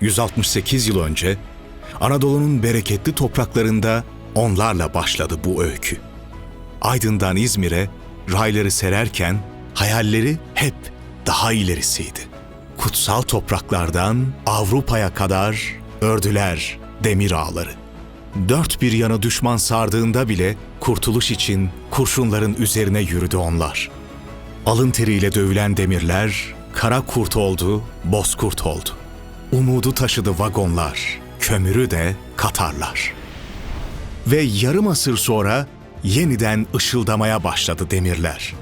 168 yıl önce Anadolu'nun bereketli topraklarında onlarla başladı bu öykü. Aydın'dan İzmir'e rayları sererken hayalleri hep daha ilerisiydi. Kutsal topraklardan Avrupa'ya kadar ördüler demir ağları. Dört bir yana düşman sardığında bile kurtuluş için kurşunların üzerine yürüdü onlar. Alın teriyle dövülen demirler kara kurt oldu, bozkurt oldu. Umudu taşıdı vagonlar, kömürü de katarlar. Ve yarım asır sonra yeniden ışıldamaya başladı demirler.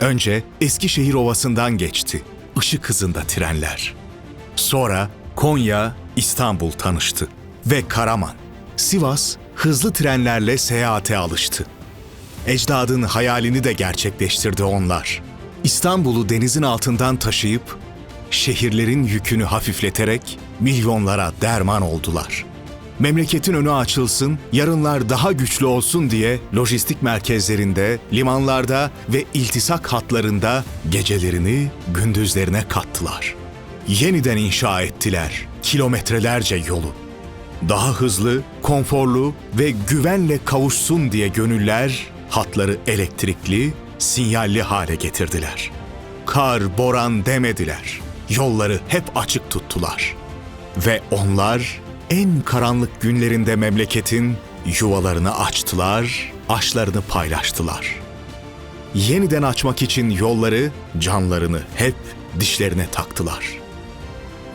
Önce Eskişehir Ovası'ndan geçti, ışık hızında trenler. Sonra Konya, İstanbul tanıştı ve Karaman, Sivas hızlı trenlerle seyahate alıştı. Ecdadın hayalini de gerçekleştirdi onlar. İstanbul'u denizin altından taşıyıp şehirlerin yükünü hafifleterek milyonlara derman oldular. Memleketin önü açılsın, yarınlar daha güçlü olsun diye lojistik merkezlerinde, limanlarda ve iltisak hatlarında gecelerini gündüzlerine kattılar. Yeniden inşa ettiler kilometrelerce yolu. Daha hızlı, konforlu ve güvenle kavuşsun diye gönüller hatları elektrikli, sinyalli hale getirdiler. Kar, boran demediler. Yolları hep açık tuttular. Ve onlar en karanlık günlerinde memleketin yuvalarını açtılar, aşlarını paylaştılar. Yeniden açmak için yolları, canlarını hep dişlerine taktılar.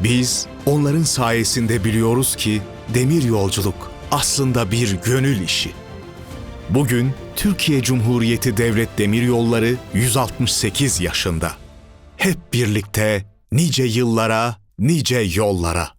Biz onların sayesinde biliyoruz ki demir yolculuk aslında bir gönül işi. Bugün Türkiye Cumhuriyeti Devlet Demiryolları 168 yaşında. Hep birlikte nice yıllara, nice yollara.